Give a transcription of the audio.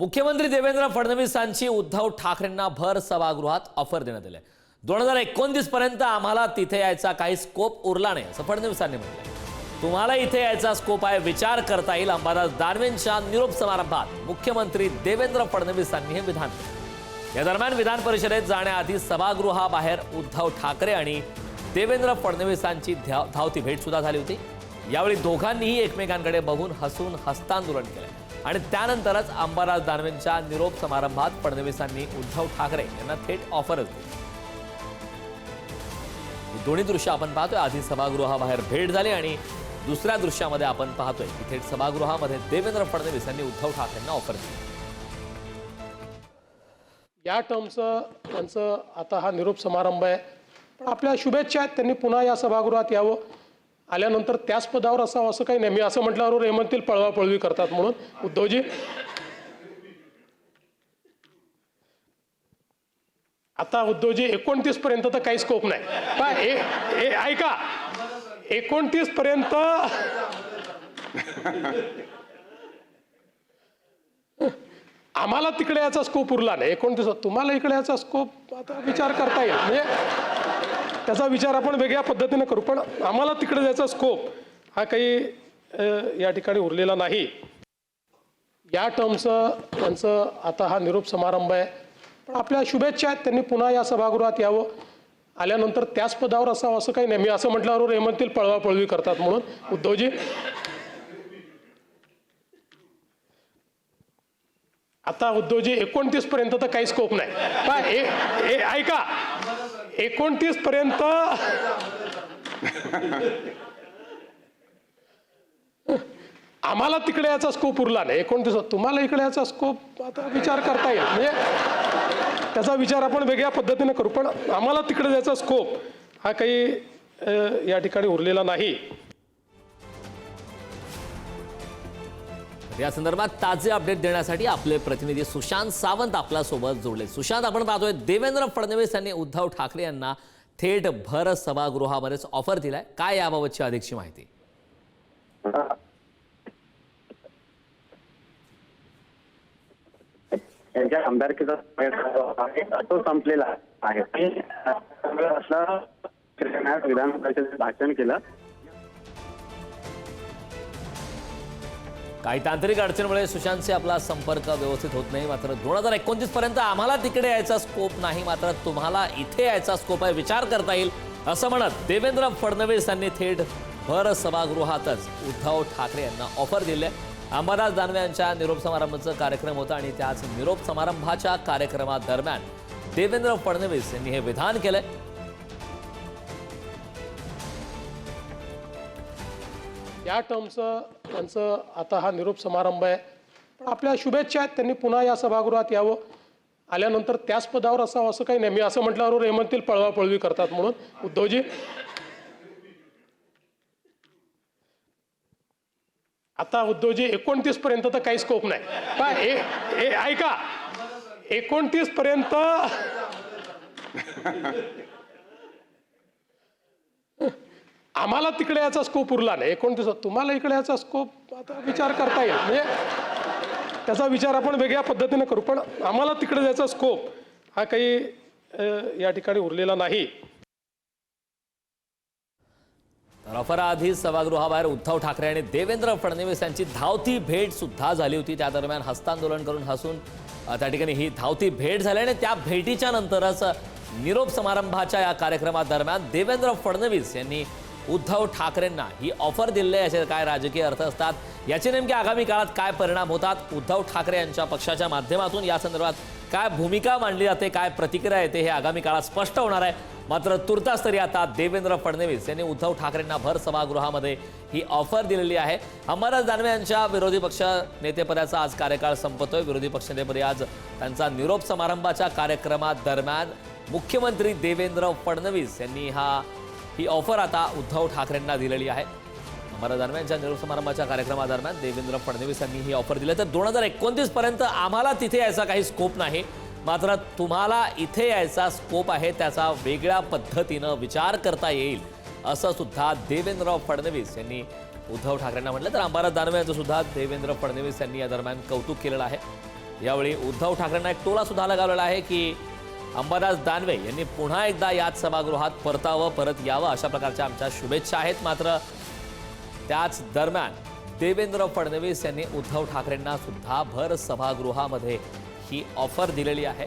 मुख्यमंत्री देवेंद्र फडणवीसांची उद्धव ठाकरेंना भर सभागृहात ऑफर देण्यात आली आहे. दोन हजार एकोणतीस पर्यंत आम्हाला तिथे यायचा काही स्कोप उरला नाही असं फडणवीसांनी म्हटलं तुम्हाला इथे यायचा स्कोप आहे विचार करता येईल. अंबादास दानवेंच्या निरोप समारंभात मुख्यमंत्री देवेंद्र फडणवीसांनी हे विधान केलं. या दरम्यान विधान परिषदेत जाण्याआधी सभागृहाबाहेर उद्धव ठाकरे आणि देवेंद्र फडणवीसांची धावती भेट सुद्धा झाली होती. यावेळी दोघांनीही एकमेकांकडे बघून हसून हस्तांदोलन केलं. आणि त्यानंतरच अंबाराज दानवेंच्या निरोप समारंभात फडणवीसांनी उद्धव ठाकरे यांना थेट ऑफरच दिली. दोन्ही दृश्य आपण पाहतोय. आधी सभागृहाबाहेर भेट झाली आणि दुसऱ्या दृश्यामध्ये आपण पाहतोय की थेट सभागृहामध्ये देवेंद्र फडणवीस यांनी उद्धव ठाकरेंना ऑफर दिली. या टर्मचं त्यांचं आता हा निरोप समारंभ आहे. पण आपल्या शुभेच्छा आहेत. त्यांनी पुन्हा या सभागृहात यावं. आल्यानंतर त्याच पदावर असावं असं काही नाही. मी असं म्हटल्यावर हे म्हणतील पळवापळवी करतात म्हणून. उद्धवजी? आता उद्धवजी एकोणतीस पर्यंत तर काही स्कोप नाही. ऐका. एकोणतीस पर्यंत आम्हाला तिकडे याचा स्कोप उरला नाही. एकोणतीस तुम्हाला इकडे याचा स्कोप आता विचार करता येईल. म्हणजे त्याचा विचार आपण वेगळ्या पद्धतीने करू पण आम्हाला तिकडे जायचा स्कोप हा काही या ठिकाणी उरलेला नाही. या टर्मचं त्यांचं आता हा निरोप समारंभ आहे. पण आपल्या शुभेच्छा आहेत त्यांनी पुन्हा या सभागृहात यावं. आल्यानंतर त्याच पदावर असावं असं काही नाही. मी असं म्हटल्यावर हे म्हणतील पळवापळवी करतात म्हणून. उद्धवजी? आता उद्धवजी एकोणतीस पर्यंत तर काही स्कोप नाही. ऐका. एकोणतीस पर्यंत. आम्हाला तिकडे याचा स्कोप उरला नाही. एकोणतीस तुम्हाला इकडे याचा स्कोप आता विचार करता येईल. म्हणजे त्याचा विचार आपण वेगळ्या पद्धतीने करू. पण आम्हाला तिकडे याचा स्कोप हा काही या ठिकाणी उरलेला नाही. या संदर्भात ताजे अपडेट देण्यासाठी आपले प्रतिनिधी सुशांत सावंत आपल्यासोबत जोडले. सुशांत आपण पाहतोय देवेंद्र फडणवीस यांनी उद्धव ठाकरे यांना थेट भर सभागृहामध्येच ऑफर दिलाय. काय याबाबतची अधिकची माहिती? त्यांच्या आमदारकीचा तो संपलेला आहे. विधान परिषदेत भाषण केलं. काही तांत्रिक अडचणीमुळे सुशांतशी आपला संपर्क व्यवस्थित होत नाही. मात्र दोन हजार एकोणतीस पर्यंत आम्हाला तिकडे यायचा स्कोप नाही. मात्र तुम्हाला इथे यायचा स्कोप आहे. विचार करता येईल असं म्हणत देवेंद्र फडणवीस यांनी थेट भर सभागृहातच उद्धव ठाकरे यांना ऑफर दिली. आहे अंबादास दानवे यांच्या निरोप समारंभाचा कार्यक्रम होता आणि त्याच निरोप समारंभाच्या कार्यक्रमादरम्यान देवेंद्र फडणवीस यांनी हे विधान केलंय या टर्मचं त्यांचं आता हा निरोप समारंभ आहे. पण आपल्या शुभेच्छा आहेत त्यांनी पुन्हा या सभागृहात यावं. आल्यानंतर त्याच पदावर असावं असं काही नाही. मी असं म्हटल्यावर हे म्हणतील पळवापळवी करतात म्हणून. उद्धवजी? आता उद्धवजी एकोणतीस पर्यंत तर काही स्कोप नाही. काय ए- ऐका. एकोणतीस पर्यंत आम्हाला तिकडे याचा स्कोप उरला नाही. एकोणतीस तुम्हाला इकडे याचा स्कोप आता विचार करता येईल. म्हणजे त्याचा विचार आपण वेगळ्या पद्धतीने करू पण आम्हाला तिकडे याचा स्कोप हा काही या ठिकाणी उरलेला नाही. रफराआधी सभागृहाबाहेर उद्धव ठाकरे आणि देवेंद्र फडणवीस यांची धावती भेट सुद्धा झाली होती. त्या दरम्यान हस्तांदोलन करून हसून त्या ठिकाणी ही धावती भेट झाली आणि त्या भेटीच्या नंतरच निरोप समारंभाच्या या कार्यक्रमादरम्यान देवेंद्र फडणवीस यांनी उद्धव ठाकरेंना ही ऑफर दिली आहे याचे काय राजकीय अर्थ असतात याचे नेमके आगामी काळात काय परिणाम होतात उद्धव ठाकरे यांच्या पक्षाच्या माध्यमातून या संदर्भात काय भूमिका मांडली जाते काय प्रतिक्रिया येते हे आगामी काळात स्पष्ट होणार आहे. मात्र तुर्तास तरी आता देवेंद्र फडणवीस यांनी उद्धव ठाकरेंना भर सभागृहामध्ये ही ऑफर दिलेली आहे. अंबादास दानवे यांच्या विरोधी पक्ष नेतेपदाचा आज कार्यकाळ संपतोय. विरोधी पक्षनेतेपदी आज त्यांचा निरोप समारंभाच्या कार्यक्रमादरम्यान मुख्यमंत्री देवेंद्र फडणवीस यांनी हा ही ऑफर आता उद्धव ठाकरेंना दिलेली आहे. आम्हाला दरम्यानच्या यांच्या निरोप समारंभाच्या कार्यक्रमादरम्यान देवेंद्र फडणवीस यांनी ही ऑफर दिली. तर दोन हजार एकोणतीस पर्यंत आम्हाला तिथे यायचा काही स्कोप नाही. मात्र तुम्हाला इथे यायचा स्कोप आहे त्याचा वेगळ्या पद्धतीनं विचार करता येईल असं सुद्धा देवेंद्र फडणवीस यांनी उद्धव ठाकरेंना म्हटलं. तर अंबादास दानवे यांचं सुद्धा देवेंद्र फडणवीस यांनी या दरम्यान कौतुक केलेलं आहे. यावेळी उद्धव ठाकरेंना एक टोला सुद्धा लगावलेला आहे की अंबादास दानवे यांनी पुन्हा एकदा याच सभागृहात परतावं परत यावं अशा प्रकारच्या आमच्या शुभेच्छा आहेत. मात्र त्याच दरम्यान देवेंद्र फडणवीस यांनी उद्धव ठाकरेंना सुद्धा भर सभागृहामध्ये ही ऑफर दिलेली आहे.